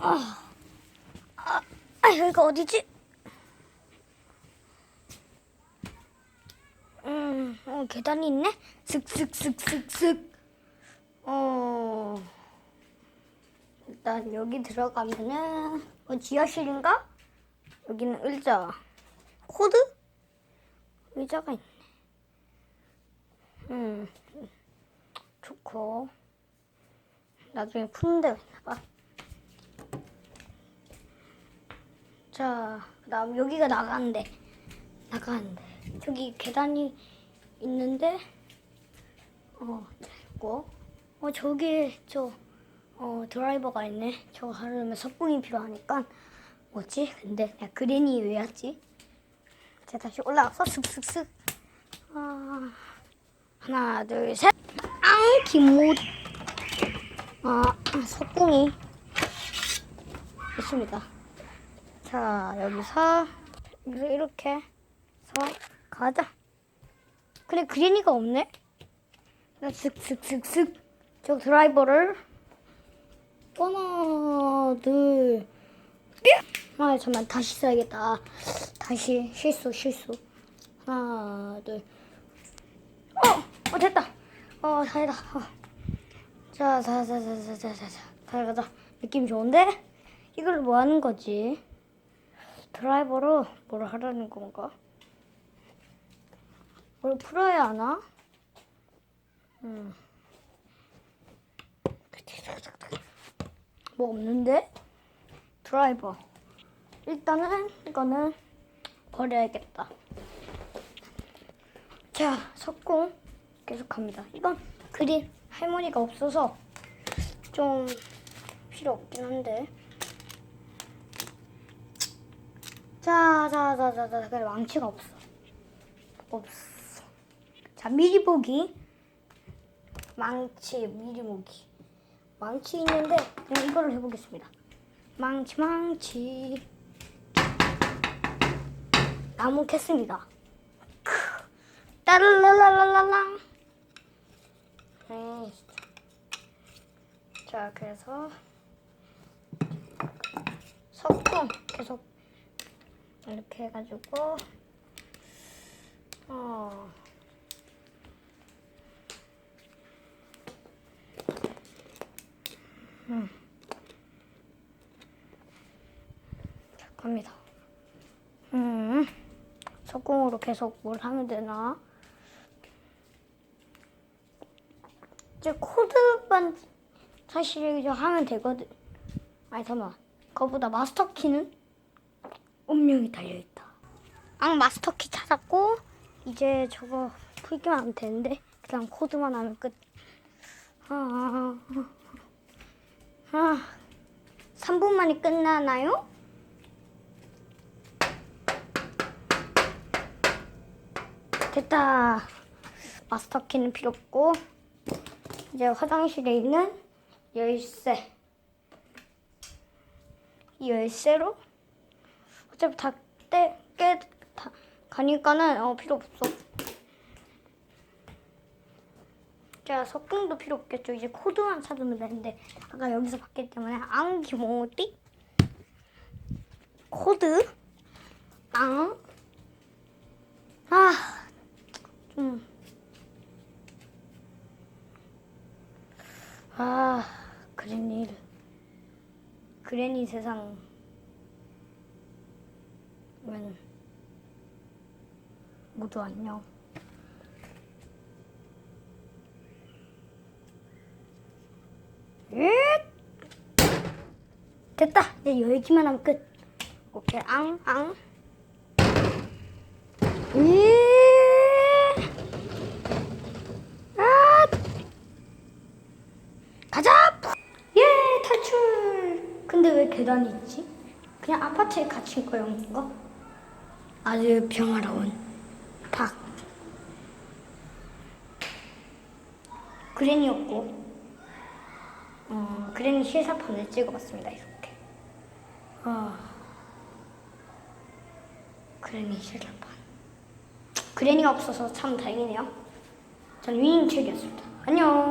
아, 아, 아 여기가 어디지? 음, 어, 계단이 있네? 슥슥슥슥슥. 어, 일단 여기 들어가면은, 어, 지하실인가? 여기는 의자. 코드? 의자가 있네. 음, 좋고. 나중에 데가 있나봐. 자, 그 다음 여기가 나가는데. 나가는데. 저기 계단이 있는데, 어, 있고. 어, 저기, 저, 어, 드라이버가 있네. 저거 하려면 석궁이 필요하니까. 뭐지? 근데, 야, 그린이 왜 왔지? 자, 다시 올라가서 슥슥슥. 아, 하나, 둘, 셋. 앙, 김모. 아, 석궁이 있습니다. 자 여기서 이렇게 서 가자 근데 그린이가 없네 슥슥슥슥 저 드라이버를 하나 둘아 잠만 다시 써야겠다 다시 실수 실수 하나 둘 어! 어 됐다 어 다행이다 어. 자자자자자자자 잘 가자 느낌 좋은데? 이걸 뭐 하는 거지? 드라이버로 뭘 하라는 건가? 뭘 풀어야 하나? 음. 뭐 없는데? 드라이버. 일단은 이거는 버려야겠다. 자, 석궁 계속합니다. 이건 그린 할머니가 없어서 좀 필요 없긴 한데. 자, 자, 자, 자, 자, 그래 왕치가 없어. 없어. 자, 미리 보기. 망치, 미리 보기. 망치 있는데 그냥 이거를 해보겠습니다. 망치, 망치. 나무 캤습니다. 네. 자, 그래서 석궁 계속 이렇게 해가지고 어. 음. 자, 갑니다. 음. 석궁으로 계속 뭘 하면 되나? 이제 코드만 사실 이제 하면 되거든. 아니 잠깐만. 그거보다 마스터 키는 운명이 달려 있다. 앙 마스터 키 찾았고 이제 저거 풀기만 하면 되는데 그냥 코드만 하면 끝. 아, 아, 아, 아. 3분 만에 끝나나요? 됐다. 마스터 키는 필요 없고 이제 화장실에 있는 열쇠. 이 열쇠로 어차피 다깨다 가니까는 어 필요 없어. 자 석궁도 필요 없겠죠. 이제 코드만 찾으면 되는데 아까 여기서 봤기 때문에 앙기모띠 코드 앙 아, 좀. 아, 그랜일. 그랜이 세상. 웬. 모두 안녕. 으잇! 됐다. 이제 열기만 하면 끝. 오케이, 앙, 앙. 예. 아. 가자. 예, 탈출. 근데 왜 계단이 있지? 그냥 아파트에 갇힌 거였는가? 아주 평화로운 박. 그랜이었고, 어, 그랜이 실사판을 찍어봤습니다. 이렇게. 아, 그랜이 실사판. 그랜이가 없어서 참 다행이네요. 전 위닝 책이었습니다. 안녕.